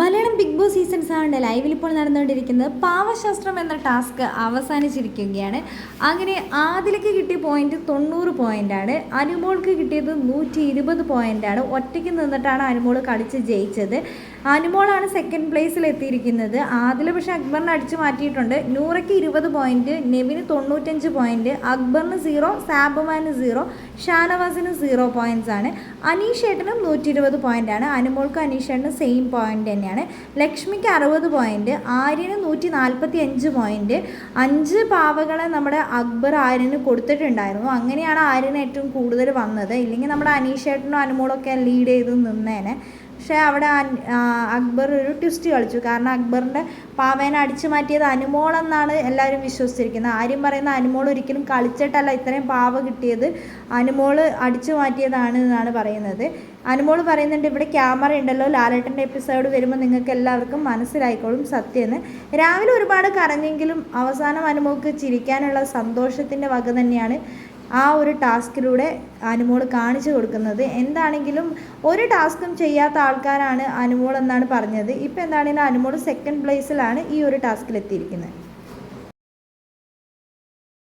Malayalam big boss season സെവന്റെ ലൈവിൽ ഇപ്പോൾ നടന്നുകൊണ്ടിരിക്കുന്നത് പാവശാസ്ത്രം എന്ന ടാസ്ക് അവസാനിച്ചിരിക്കുകയാണ്. അങ്ങനെ ആദിലേക്ക് കിട്ടിയ പോയിന്റ് തൊണ്ണൂറ് പോയിന്റാണ് അനുമോൾക്ക് കിട്ടിയത് നൂറ്റി ഇരുപത് പോയിന്റാണ് ഒറ്റയ്ക്ക് നിന്നിട്ടാണ് അനുമോൾ കളിച്ച് ജയിച്ചത്. അനുമോളാണ് സെക്കൻഡ് പ്ലേസിൽ എത്തിയിരിക്കുന്നത്. ആദിൽ പക്ഷേ അക്ബറിനെ അടിച്ചു മാറ്റിയിട്ടുണ്ട്. നൂറയ്ക്ക് ഇരുപത് പോയിന്റ് നെവിന് തൊണ്ണൂറ്റഞ്ച് പോയിന്റ് അക്ബറിന് സീറോ സാബുമാന് സീറോ ഷാനവാസിന് സീറോ പോയിന്റ്സ് ആണ്. അനീഷേട്ടനും നൂറ്റി ഇരുപത് പോയിന്റ് ആണ്. അനുമോൾക്ക് അനീഷേട്ടനും സെയിം പോയിന്റ് തന്നെയാണ്. ലക്ഷ്മിക്ക് അറുപത് പോയിന്റ് ആര്യന് നൂറ്റി നാൽപ്പത്തി അഞ്ച് പോയിന്റ് അഞ്ച് പാവകളെ നമ്മുടെ അക്ബർ ആര്യന് കൊടുത്തിട്ടുണ്ടായിരുന്നു. അങ്ങനെയാണ് ആര്യന് ഏറ്റവും കൂടുതൽ വന്നത്. ഇല്ലെങ്കിൽ നമ്മുടെ അനീഷേട്ടനും അനുമോളൊക്കെ ലീഡ് ചെയ്ത് നിന്നേനെ. പക്ഷേ അവിടെ അക്ബർ ഒരു ട്വിസ്റ്റ് കളിച്ചു. കാരണം അക്ബറിന്റെ പാവേനെ അടിച്ചു മാറ്റിയത് അനുമോൾ എന്നാണ് എല്ലാവരും വിശ്വസിച്ചിരിക്കുന്നത്. ആര്യം പറയുന്ന അനുമോൾ ഒരിക്കലും കളിച്ചിട്ടല്ല ഇത്രയും പാവ കിട്ടിയത്. അനുമോൾ അടിച്ചു മാറ്റിയതാണ് എന്നാണ് പറയുന്നത്. അനുമോൾ പറയുന്നുണ്ട് ഇവിടെ ക്യാമറ ഉണ്ടല്ലോ. ലാലേട്ടന്റെ എപ്പിസോഡ് വരുമ്പോൾ നിങ്ങൾക്ക് എല്ലാവർക്കും മനസ്സിലായിക്കോളും സത്യമെന്ന്. രാവിലെ ഒരുപാട് കരഞ്ഞെങ്കിലും അവസാനം അനുമോൾക്ക് ചിരിക്കാനുള്ള സന്തോഷത്തിന്റെ വക തന്നെയാണ് ആ ഒരു ടാസ്കിലൂടെ അനുമോൾ കാണിച്ചു കൊടുക്കുന്നത്. എന്താണെങ്കിലും ഒരു ടാസ്കും ചെയ്യാത്ത ആൾക്കാരാണ് അനുമോൾ എന്നാണ് പറഞ്ഞത്. ഇപ്പം എന്താണെങ്കിലും അനുമോൾ സെക്കൻഡ് പ്ലേസിലാണ് ഈ ഒരു ടാസ്കിൽ എത്തിയിരിക്കുന്നത്